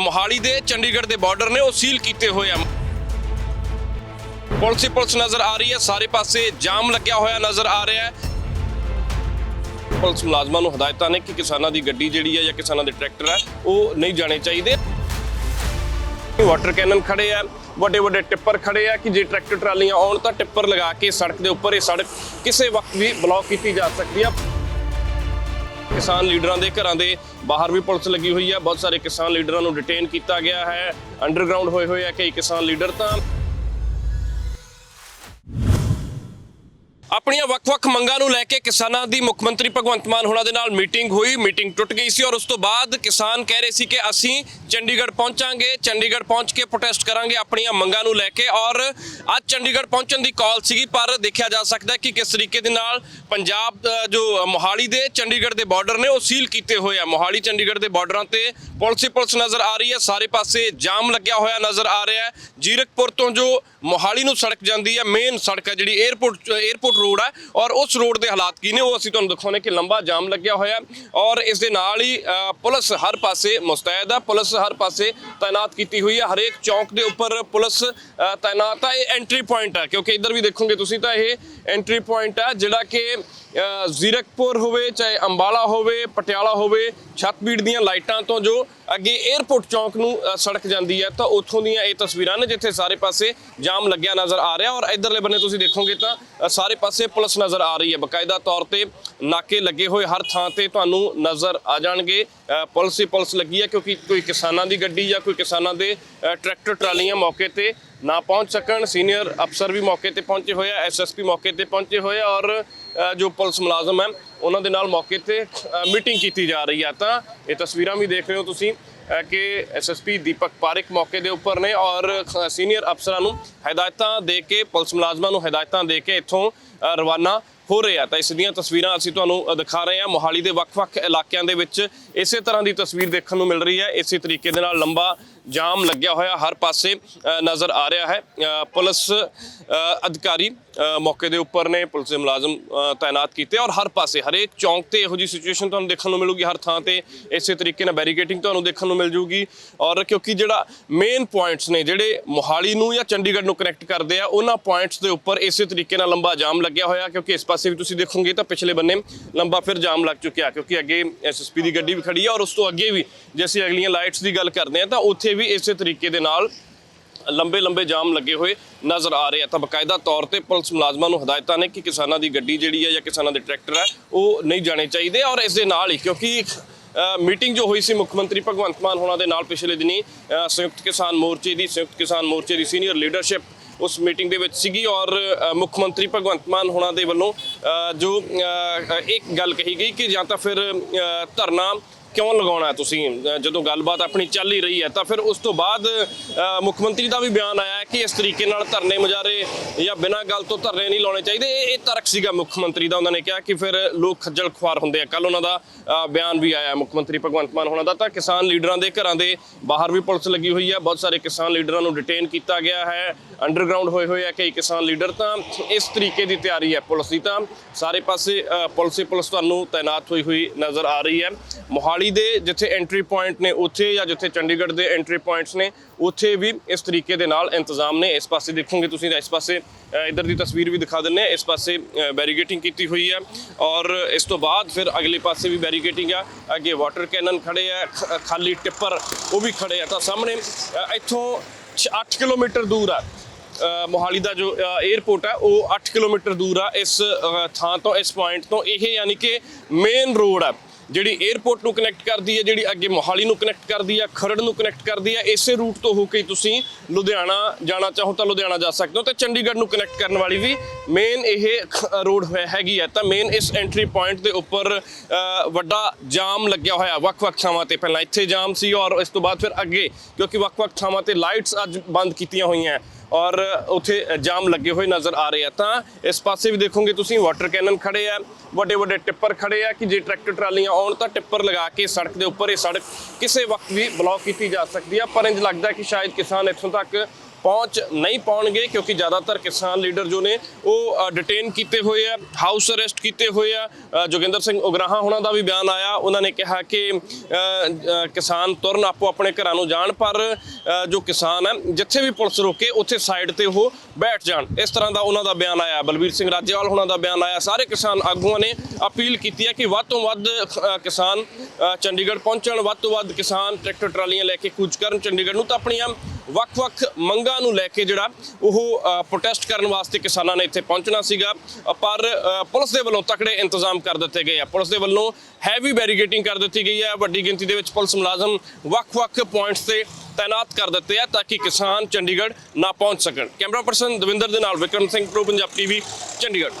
ਮੋਹਾਲੀ ਦੇ ਚੰਡੀਗੜ੍ਹ ਦੇ ਬਾਰਡਰ ਨੇ ਉਹ ਸੀਲ ਕੀਤੇ ਹੋਏ ਆ। ਪੁਲਿਸ ਪੁਲਿਸ ਨਜ਼ਰ ਆ ਰਹੀ ਹੈ। ਸਾਰੇ ਪਾਸੇ ਜਾਮ ਲੱਗਿਆ ਹੋਇਆ ਨਜ਼ਰ ਆ ਰਿਹਾ ਹੈ। ਪੁਲਿਸ ਮੁਲਾਜ਼ਮਾਂ ਨੂੰ ਹਦਾਇਤਾਂ ਨੇ ਕਿ ਕਿਸਾਨਾਂ ਦੀ ਗੱਡੀ ਜਿਹੜੀ ਹੈ ਜਾਂ ਕਿਸਾਨਾਂ ਦੇ ਟਰੈਕਟਰ ਹੈ, ਉਹ ਨਹੀਂ ਜਾਣੇ ਚਾਹੀਦੇ। ਵਾਟਰ ਕੈਨਨ ਖੜੇ ਆ ਵੱਡੇ ਵੱਡੇ ਟਿੱਪਰ ਖੜੇ ਆ ਕਿ ਜੇ ਟਰੈਕਟਰ ਟਰਾਲੀਆਂ ਆਉਣ ਤਾਂ ਟਿੱਪਰ ਲਗਾ ਕੇ ਸੜਕ ਦੇ ਉੱਪਰ ਇਹ ਸੜਕ ਕਿਸੇ ਵਕਤ ਵੀ ਬਲੌਕ ਕੀਤੀ ਜਾ ਸਕਦੀ ਆ। ਕਿਸਾਨ ਲੀਡਰਾਂ ਦੇ ਘਰਾਂ ਦੇ ਬਾਹਰ ਵੀ ਪੁਲਿਸ ਲੱਗੀ ਹੋਈ ਹੈ। ਬਹੁਤ ਸਾਰੇ ਕਿਸਾਨ ਲੀਡਰਾਂ ਨੂੰ ਡਿਟੇਨ ਕੀਤਾ ਗਿਆ ਹੈ। ਅੰਡਰਗਰਾਉਂਡ ਹੋਏ ਹੋਏ ਆ ਕਈ ਕਿਸਾਨ ਲੀਡਰ ਤਾਂ ਆਪਣੀਆਂ ਵੱਖ-ਵੱਖ ਮੰਗਾਂ ਨੂੰ ਲੈ ਕੇ ਕਿਸਾਨਾਂ ਦੀ ਮੁੱਖ ਮੰਤਰੀ ਭਗਵੰਤ ਮਾਨ ਹੋਣਾ ਦੇ ਨਾਲ ਮੀਟਿੰਗ ਹੋਈ, ਮੀਟਿੰਗ ਟੁੱਟ ਗਈ ਸੀ ਔਰ ਉਸ ਤੋਂ ਬਾਅਦ ਕਿਸਾਨ ਕਹਿ ਰਹੇ ਸੀ ਕਿ ਅਸੀਂ ਚੰਡੀਗੜ੍ਹ ਪਹੁੰਚਾਂਗੇ, ਚੰਡੀਗੜ੍ਹ ਪਹੁੰਚ ਕੇ ਪ੍ਰੋਟੈਸਟ ਕਰਾਂਗੇ ਆਪਣੀਆਂ ਮੰਗਾਂ ਨੂੰ ਲੈ ਕੇ ਔਰ ਅੱਜ ਚੰਡੀਗੜ੍ਹ ਪਹੁੰਚਣ ਦੀ ਕਾਲ ਸੀਗੀ, ਪਰ ਦੇਖਿਆ ਜਾ ਸਕਦਾ ਕਿ ਕਿਸ ਤਰੀਕੇ ਦੇ ਨਾਲ ਪੰਜਾਬ ਜੋ ਮੋਹਾਲੀ ਦੇ ਚੰਡੀਗੜ੍ਹ ਦੇ ਬਾਰਡਰ ਨੇ ਉਹ ਸੀਲ ਕੀਤੇ ਹੋਏ ਆ। ਮੋਹਾਲੀ, ਚੰਡੀਗੜ੍ਹ ਦੇ ਬਾਰਡਰਾਂ ਤੇ ਪੁਲਿਸ ਹੀ ਪੁਲਿਸ ਨਜ਼ਰ ਆ ਰਹੀ ਹੈ, ਸਾਰੇ ਪਾਸੇ ਜਾਮ ਲੱਗਿਆ ਹੋਇਆ ਨਜ਼ਰ ਆ ਰਿਹਾ ਹੈ। ਜੀਰਕਪੁਰ ਤੋਂ ਜੋ ਮੋਹਾਲੀ ਨੂੰ ਸੜਕ ਜਾਂਦੀ ਹੈ ਮੇਨ ਸੜਕ ਹੈ ਜਿਹੜੀ 에ਅਰਪੋਰਟ 에ਅਰਪੋਰਟ ਰੋਡ ਹੈ ਔਰ ਉਸ ਰੋਡ ਦੇ ਹਾਲਾਤ ਕੀ ਨੇ ਉਹ ਅਸੀਂ ਤੁਹਾਨੂੰ ਦਿਖਾਉਣੇ ਕਿ ਲੰਬਾ ਜਾਮ ਲੱਗਿਆ ਹੋਇਆ ਔਰ ਇਸ ਦੇ ਨਾਲ ਹੀ ਪੁਲਿਸ ਹਰ ਪਾਸੇ ਮੁਸਤੈਦ ਹੈ। ਪੁਲਿਸ ਹਰ ਪਾਸੇ ਤਾਇਨਾਤ ਕੀਤੀ ਹੋਈ ਹੈ। ਹਰੇਕ ਚੌਂਕ ਦੇ ਉੱਪਰ ਪੁਲਿਸ ਤਾਇਨਾਤ ਹੈ। ਇਹ ਐਂਟਰੀ ਪੁਆਇੰਟ ਹੈ। ਕਿਉਂਕਿ ਇੱਧਰ ਵੀ ਦੇਖੋਗੇ ਤੁਸੀਂ ਤਾਂ ਇਹ ਐਂਟਰੀ ਪੁਆਇੰਟ ਹੈ ਜਿਹੜਾ ਕਿ ਜ਼ੀਰਕਪੁਰ ਹੋਵੇ, ਚਾਹੇ ਅੰਬਾਲਾ ਹੋਵੇ, ਪਟਿਆਲਾ ਹੋਵੇ ਛੱਤਬੀੜ ਦੀਆਂ ਲਾਈਟਾਂ ਤੋਂ ਜੋ ਅੱਗੇ 에ਅਰਪੋਰਟ ਚੌਂਕ ਨੂੰ ਸੜਕ ਜਾਂਦੀ ਹੈ, ਤਾਂ ਉੱਥੋਂ ਦੀਆਂ ਇਹ ਤਸਵੀਰਾਂ ਨੇ ਜਿੱਥੇ ਸਾਰੇ ਪਾਸੇ ਜਾਮ ਲੱਗਿਆ ਨਜ਼ਰ ਆ ਰਿਹਾ। ਔਰ ਇਧਰਲੇ ਬੰਨੇ ਤੁਸੀਂ ਦੇਖੋਗੇ ਤਾਂ ਸਾਰੇ ਪਾਸੇ ਪੁਲਿਸ ਨਜ਼ਰ ਆ ਰਹੀ ਹੈ। ਬਕਾਇਦਾ ਤੌਰ ਤੇ ਨਾਕੇ ਲੱਗੇ ਹੋਏ ਹਰ ਥਾਂ ਤੇ ਤੁਹਾਨੂੰ ਨਜ਼ਰ ਆ ਜਾਣਗੇ। ਪੁਲਿਸ ਹੀ ਪੁਲਿਸ ਲੱਗੀ ਹੈ, ਕਿਉਂਕਿ ਕੋਈ ਕਿਸਾਨਾਂ ਦੀ ਗੱਡੀ ਜਾਂ ਕੋਈ ਕਿਸਾਨਾਂ ਦੇ ਟਰੈਕਟਰ, ਟਰਾਲੀਆਂ ਮੌਕੇ ਤੇ ਨਾ ਪਹੁੰਚ ਸਕਣ। ਸੀਨੀਅਰ ਅਫਸਰ ਵੀ ਮੌਕੇ ਤੇ ਪਹੁੰਚੇ ਹੋਏ ਆ ਐਸਐਸਪੀ ਮੌਕੇ ਤੇ ਪਹੁੰਚੇ ਹੋਏ ਔਰ ਜੋ ਪੁਲਿਸ ਮੁਲਾਜ਼ਮ ਹੈ ਉਹਨਾਂ ਦੇ ਨਾਲ ਮੌਕੇ ਤੇ ਮੀਟਿੰਗ ਕੀਤੀ ਜਾ ਰਹੀ ਹੈ। ਤਾਂ ਇਹ ਤਸਵੀਰਾਂ ਵੀ ਦੇਖ ਰਹੇ ਹੋ ਤੁਸੀਂ ਅ, ਕਿ ਐਸਐਸਪੀ ਦੀਪਕ ਪਾਰਿਕ ਮੌਕੇ ਦੇ ਉੱਪਰ ਨੇ ਔਰ ਸੀਨੀਅਰ ਅਫਸਰਾਂ ਨੂੰ ਹਦਾਇਤਾਂ ਦੇ ਕੇ ਪੁਲਿਸ ਮੁਲਾਜ਼ਮਾਂ ਨੂੰ ਹਦਾਇਤਾਂ ਦੇ ਕੇ ਇੱਥੋਂ ਰਵਾਨਾ ਹੋ ਰਹੇ ਆ। ਤਾਂ ਇਸ ਦੀਆਂ ਤਸਵੀਰਾਂ ਅਸੀਂ ਤੁਹਾਨੂੰ ਦਿਖਾ ਰਹੇ ਹਾਂ। ਮੋਹਾਲੀ ਦੇ ਵੱਖ-ਵੱਖ ਇਲਾਕਿਆਂ ਦੇ ਵਿੱਚ ਇਸੇ ਤਰ੍ਹਾਂ ਦੀ ਤਸਵੀਰ ਦੇਖਣ ਨੂੰ ਮਿਲ ਰਹੀ ਹੈ। ਇਸੇ ਤਰੀਕੇ ਦੇ ਨਾਲ ਲੰਬਾ ਜਾਮ ਲੱਗਿਆ ਹੋਇਆ ਹਰ ਪਾਸੇ ਨਜ਼ਰ ਆ ਰਿਹਾ ਹੈ। ਪੁਲਿਸ ਅਧਿਕਾਰੀ ਮੌਕੇ ਦੇ ਉੱਪਰ ਨੇ ਪੁਲਿਸ ਦੇ ਮੁਲਾਜ਼ਮ ਤਾਇਨਾਤ ਕੀਤੇ ਔਰ ਹਰ ਪਾਸੇ, ਹਰੇਕ ਚੌਂਕ ਤੇ ਇਹੋ ਜੀ ਸਿਚੁਏਸ਼ਨ ਤੁਹਾਨੂੰ ਦੇਖਣ ਨੂੰ ਮਿਲੂਗੀ, ਹਰ ਥਾਂ ਤੇ ਇਸੇ ਤਰੀਕੇ ਨਾਲ ਬੈਰੀਕੇਟਿੰਗ ਤੁਹਾਨੂੰ ਦੇਖਣ ਨੂੰ ਮਿਲ ਜੂਗੀ ਔਰ ਕਿਉਂਕਿ ਜਿਹੜਾ ਮੇਨ ਪੁਆਇੰਟਸ ਨੇ, ਜਿਹੜੇ ਮੋਹਾਲੀ ਨੂੰ ਜਾਂ ਚੰਡੀਗੜ੍ਹ ਨੂੰ ਕਨੈਕਟ ਕਰਦੇ ਆ, ਉਹਨਾਂ ਪੁਆਇੰਟਸ ਦੇ ਉੱਪਰ ਇਸੇ ਤਰੀਕੇ ਨਾਲ ਲੰਬਾ ਜਾਮ ਲੱਗਿਆ ਹੋਇਆ। ਕਿਉਂਕਿ ਇਸ ਪਾਸੇ ਵੀ ਤੁਸੀਂ ਦੇਖੋਗੇ ਤਾਂ ਪਿਛਲੇ ਬੰਨੇ ਲੰਬਾ ਫਿਰ ਜਾਮ ਲੱਗ ਚੁੱਕਿਆ, ਕਿਉਂਕਿ ਅੱਗੇ ਐਸਐਸਪੀ ਦੀ ਗੱਡੀ ਵੀ ਖੜੀ ਹੈ ਔਰ ਉਸ ਤੋਂ ਅੱਗੇ ਵੀ ਜੇ ਅਸੀਂ ਅਗਲੀਆਂ ਲਾਈਟਸ ਦੀ ਗੱਲ ਕਰਦੇ ਆ ਤਾਂ ਉੱਥੇ ਵੀ ਇਸੇ ਤਰੀਕੇ ਦੇ ਨਾਲ ਲੰਬੇ ਲੰਬੇ ਜਾਮ ਲੱਗੇ ਹੋਏ ਨਜ਼ਰ ਆ ਰਹੇ ਆ। ਤਾਂ ਬਕਾਇਦਾ ਤੌਰ ਤੇ ਪੁਲਿਸ ਮੁਲਾਜ਼ਮਾਂ ਨੂੰ ਹਦਾਇਤਾਂ ਨੇ ਕਿ ਕਿਸਾਨਾਂ ਦੀ ਗੱਡੀ ਜਿਹੜੀ ਹੈ ਜਾਂ ਕਿਸਾਨਾਂ ਦੇ ਟਰੈਕਟਰ ਹੈ ਉਹ ਨਹੀਂ ਜਾਣੇ ਚਾਹੀਦੇ ਔਰ ਇਸ ਦੇ ਨਾਲ ਹੀ ਕਿਉਂਕਿ ਮੀਟਿੰਗ ਜੋ ਹੋਈ ਸੀ ਮੁੱਖ ਮੰਤਰੀ ਭਗਵੰਤ ਮਾਨ ਹੋਣਾ ਦੇ ਨਾਲ ਪਿਛਲੇ ਦਿਨੀ ਸੰਯੁਕਤ ਕਿਸਾਨ ਮੋਰਚੇ ਦੀ ਸੰਯੁਕਤ ਕਿਸਾਨ ਮੋਰਚੇ ਦੀ ਸੀਨੀਅਰ ਲੀਡਰਸ਼ਿਪ ਉਸ ਮੀਟਿੰਗ ਦੇ ਵਿੱਚ ਸੀਗੀ ਔਰ ਮੁੱਖ ਮੰਤਰੀ ਭਗਵੰਤ ਮਾਨ ਹੋਣਾ ਦੇ ਵੱਲੋਂ ਜੋ ਅ, ਇੱਕ ਗੱਲ ਕਹੀ ਗਈ ਕਿ ਜਾਂ ਤਾਂ ਫਿਰ ਧਰਨਾ ਕਿਉਂ ਲਗਾਉਣਾ ਤੁਸੀਂ? ਜਦੋਂ ਗੱਲਬਾਤ ਆਪਣੀ ਚੱਲ ਹੀ ਰਹੀ ਹੈ, ਤਾਂ ਫਿਰ ਉਸ ਤੋਂ ਬਾਅਦ ਮੁੱਖ ਮੰਤਰੀ ਦਾ ਵੀ ਬਿਆਨ ਆਇਆ ਕਿ ਇਸ ਤਰੀਕੇ ਨਾਲ ਧਰਨੇ ਮੁਜ਼ਾਰੇ ਜਾਂ ਬਿਨਾਂ ਗੱਲ ਤੋਂ ਧਰਨੇ ਨਹੀਂ ਲਾਉਣੇ ਚਾਹੀਦੇ। ਇਹ ਇਹ ਤਰਕ ਸੀਗਾ ਮੁੱਖ ਮੰਤਰੀ ਦਾ। ਉਹਨਾਂ ਨੇ ਕਿਹਾ ਕਿ ਫਿਰ ਲੋਕ ਖੱਜਲ ਖੁਆਰ ਹੁੰਦੇ ਆ। ਕੱਲ ਉਹਨਾਂ ਦਾ ਬਿਆਨ ਵੀ ਆਇਆ ਮੁੱਖ ਮੰਤਰੀ ਭਗਵੰਤ ਮਾਨ ਹੋਣਾ ਦਾ। ਤਾਂ ਕਿਸਾਨ ਲੀਡਰਾਂ ਦੇ ਘਰਾਂ ਦੇ ਬਾਹਰ ਵੀ ਪੁਲਿਸ ਲੱਗੀ ਹੋਈ ਹੈ। ਬਹੁਤ ਸਾਰੇ ਕਿਸਾਨ ਲੀਡਰਾਂ ਨੂੰ ਡਿਟੇਨ ਕੀਤਾ ਗਿਆ ਹੈ। ਅੰਡਰਗਰਾਉਂਡ ਹੋਏ ਹੋਏ ਆ ਕਈ ਕਿਸਾਨ ਲੀਡਰ। ਤਾਂ ਇਸ ਤਰੀਕੇ ਦੀ ਤਿਆਰੀ ਹੈ ਪੁਲਿਸ ਦੀ। ਤਾਂ ਸਾਰੇ ਪਾਸੇ ਪੁਲਿਸ ਹੀ ਪੁਲਿਸ ਤੁਹਾਨੂੰ ਤਾਇਨਾਤ ਹੋਈ ਹੋਈ ਨਜ਼ਰ ਆ ਰਹੀ ਹੈ। ਮੋਹਾਲੀ ਦੇ ਜਿੱਥੇ ਐਂਟਰੀ ਪੁਆਇੰਟ ਨੇ ਉੱਥੇ ਜਾਂ ਜਿੱਥੇ ਚੰਡੀਗੜ੍ਹ ਦੇ ਐਂਟਰੀ ਪੁਆਇੰਟਸ ਨੇ ਉੱਥੇ ਵੀ ਇਸ ਤਰੀਕੇ ਦੇ ਨਾਲ ਇੰਤਜ਼ਾਮ ਨੇ। ਇਸ ਪਾਸੇ ਦੇਖੋਗੇ ਤੁਸੀਂ ਤਾਂ ਇਸ ਪਾਸੇ ਅ, ਇੱਧਰ ਦੀ ਤਸਵੀਰ ਵੀ ਦਿਖਾ ਦਿੰਨੇ ਆ ਇਸ ਪਾਸੇ ਬੈਰੀਗੇਟਿੰਗ ਕੀਤੀ ਹੋਈ ਹੈ ਔਰ ਇਸ ਤੋਂ ਬਾਅਦ ਫਿਰ ਅਗਲੇ ਪਾਸੇ ਵੀ ਬੈਰੀਗੇਟਿੰਗ ਆ। ਅੱਗੇ ਵਾਟਰ ਕੈਨਨ ਖੜੇ ਆ ਖ- ਖਾਲੀ ਟਿੱਪਰ ਉਹ ਵੀ ਖੜੇ ਆ ਤਾਂ ਸਾਹਮਣੇ। ਇੱਥੋਂ 8 ਕਿਲੋਮੀਟਰ ਦੂਰ ਆ। ਮੋਹਾਲੀ ਦਾ ਜੋ 에ਅਰਪੋਰਟ ਹੈ ਉਹ 8 ਕਿਲੋਮੀਟਰ ਦੂਰ ਆ ਇਸ ਥਾਂ ਤੋਂ ਇਸ ਪੁਆਇੰਟ ਤੋਂ। ਇਹ ਯਾਨੀ ਕਿ ਮੇਨ ਰੋਡ ਆ। ਜਿਹੜੀ 에ਅਰਪੋਰਟ ਨੂੰ ਕਨੈਕਟ ਕਰਦੀ ਹੈ, ਜਿਹੜੀ ਅੱਗੇ ਮੋਹਾਲੀ ਨੂੰ ਕਨੈਕਟ ਕਰਦੀ ਹੈ, ਖਰੜ ਨੂੰ ਕਨੈਕਟ ਕਰਦੀ ਹੈ, ਇਸੇ ਰੂਟ ਤੋਂ ਹੋ ਕੇ ਤੁਸੀਂ ਲੁਧਿਆਣਾ ਜਾਣਾ ਚਾਹੋ ਤਾਂ ਲੁਧਿਆਣਾ ਜਾ ਸਕਦੇ ਹੋ ਤੇ ਚੰਡੀਗੜ੍ਹ ਨੂੰ ਕਨੈਕਟ ਕਰਨ ਵਾਲੀ ਵੀ ਮੇਨ ਇਹ ਰੋਡ ਹੈਗੀ ਹੈ। ਤਾਂ ਮੇਨ ਇਸ ਐਂਟਰੀ ਪੁਆਇੰਟ ਦੇ ਉੱਪਰ ਵੱਡਾ ਜਾਮ ਲੱਗਿਆ ਹੋਇਆ ਵੱਖ-ਵੱਖ ਥਾਵਾਂ ਤੇ। ਪਹਿਲਾਂ ਇੱਥੇ ਜਾਮ ਸੀ ਔਰ ਇਸ ਤੋਂ ਬਾਅਦ ਫਿਰ ਅੱਗੇ, ਕਿਉਂਕਿ ਵੱਖ-ਵੱਖ ਥਾਵਾਂ ਤੇ ਲਾਈਟਸ ਅੱਜ ਬੰਦ ਕੀਤੀਆਂ ਹੋਈਆਂ ਔਰ ਉੱਥੇ ਜਾਮ ਲੱਗੇ ਹੋਏ ਨਜ਼ਰ ਆ ਰਹੇ ਆ। ਤਾਂ ਇਸ ਪਾਸੇ ਵੀ ਦੇਖੋਗੇ ਤੁਸੀਂ ਵਾਟਰ ਕੈਨਨ ਖੜੇ ਆ ਵੱਡੇ ਵੱਡੇ ਟਿੱਪਰ ਖੜੇ ਆ ਕਿ ਜੇ ਟਰੈਕਟਰ ਟਰਾਲੀਆਂ ਆਉਣ ਤਾਂ ਟਿੱਪਰ ਲਗਾ ਕੇ ਸੜਕ ਦੇ ਉੱਪਰ ਇਹ ਸੜਕ ਕਿਸੇ ਵਕਤ ਵੀ ਬਲੌਕ ਕੀਤੀ ਜਾ ਸਕਦੀ ਆ, ਪਰ ਇੰਜ ਲੱਗਦਾ ਕਿ ਸ਼ਾਇਦ ਕਿਸਾਨ ਇੱਥੋਂ ਤੱਕ ਪਹੁੰਚ ਨਹੀਂ ਪਾਉਣਗੇ ਕਿਉਂਕਿ ਜ਼ਿਆਦਾਤਰ ਕਿਸਾਨ ਲੀਡਰ ਜੋ ਨੇ ਉਹ ਡਿਟੇਨ ਕੀਤੇ ਹੋਏ ਆ ਹਾਊਸ ਅਰੈਸਟ ਕੀਤੇ ਹੋਏ ਆ। ਜੋਗਿੰਦਰ ਸਿੰਘ ਉਗਰਾਹਾਂ ਉਹਨਾਂ ਦਾ ਵੀ ਬਿਆਨ ਆਇਆ। ਉਹਨਾਂ ਨੇ ਕਿਹਾ ਕਿ ਕਿਸਾਨ ਤੁਰਨ ਆਪੋ ਆਪਣੇ ਘਰਾਂ ਨੂੰ ਜਾਣ, ਪਰ ਜੋ ਕਿਸਾਨ ਹੈ ਜਿੱਥੇ ਵੀ ਪੁਲਿਸ ਰੋਕੇ, ਉੱਥੇ ਸਾਈਡ ਤੇ ਉਹ ਬੈਠ ਜਾਣ। ਇਸ ਤਰ੍ਹਾਂ ਦਾ ਉਹਨਾਂ ਦਾ ਬਿਆਨ ਆਇਆ। ਬਲਬੀਰ ਸਿੰਘ ਰਾਜੇਵਾਲ ਉਹਨਾਂ ਦਾ ਬਿਆਨ ਆਇਆ। ਸਾਰੇ ਕਿਸਾਨ ਆਗੂਆਂ ਨੇ ਅਪੀਲ ਕੀਤੀ ਹੈ ਕਿ ਵੱਧ ਤੋਂ ਵੱਧ ਕਿਸਾਨ ਚੰਡੀਗੜ੍ਹ ਪਹੁੰਚਣ, ਵੱਧ ਤੋਂ ਵੱਧ ਕਿਸਾਨ ਟਰੈਕਟਰ ਟਰਾਲੀਆਂ ਲੈ ਕੇ ਕੂਚ ਕਰਨ ਚੰਡੀਗੜ੍ਹ ਨੂੰ ਤਾਂ ਆਪਣੀਆਂ ਵੱਖ-ਵੱਖ ਮੰਗਾਂ ਨੂੰ ਲੈ ਕੇ ਜਿਹੜਾ ਉਹ ਪ੍ਰੋਟੈਸਟ ਕਰਨ ਵਾਸਤੇ ਕਿਸਾਨਾਂ ਨੇ ਇੱਥੇ ਪਹੁੰਚਣਾ ਸੀਗਾ। ਪਰ ਪੁਲਿਸ ਦੇ ਵੱਲੋਂ ਤਕੜੇ ਇੰਤਜ਼ਾਮ ਕਰ ਦਿੱਤੇ ਗਏ ਆ। ਪੁਲਿਸ ਦੇ ਵੱਲੋਂ ਹੈਵੀ ਬੈਰੀਗੇਟਿੰਗ ਕਰ ਦਿੱਤੀ ਗਈ ਹੈ ਵੱਡੀ ਗਿਣਤੀ ਦੇ ਵਿੱਚ ਪੁਲਿਸ ਮੁਲਾਜ਼ਮ ਵੱਖ-ਵੱਖ ਪੁਆਇੰਟਸ ਤੇ ਤਾਇਨਾਤ ਕਰ ਦਿੱਤੇ ਆ ਤਾਂ ਕਿ ਕਿਸਾਨ ਚੰਡੀਗੜ੍ਹ ਨਾ ਪਹੁੰਚ ਸਕਣ। ਕੈਮਰਾ ਪਰਸਨ ਦਵਿੰਦਰ ਦੇ ਨਾਲ ਵਿਕਰਮ ਸਿੰਘ, ਪ੍ਰੋ ਪੰਜਾਬ ਟੀਵੀ ਚੰਡੀਗੜ੍ਹ।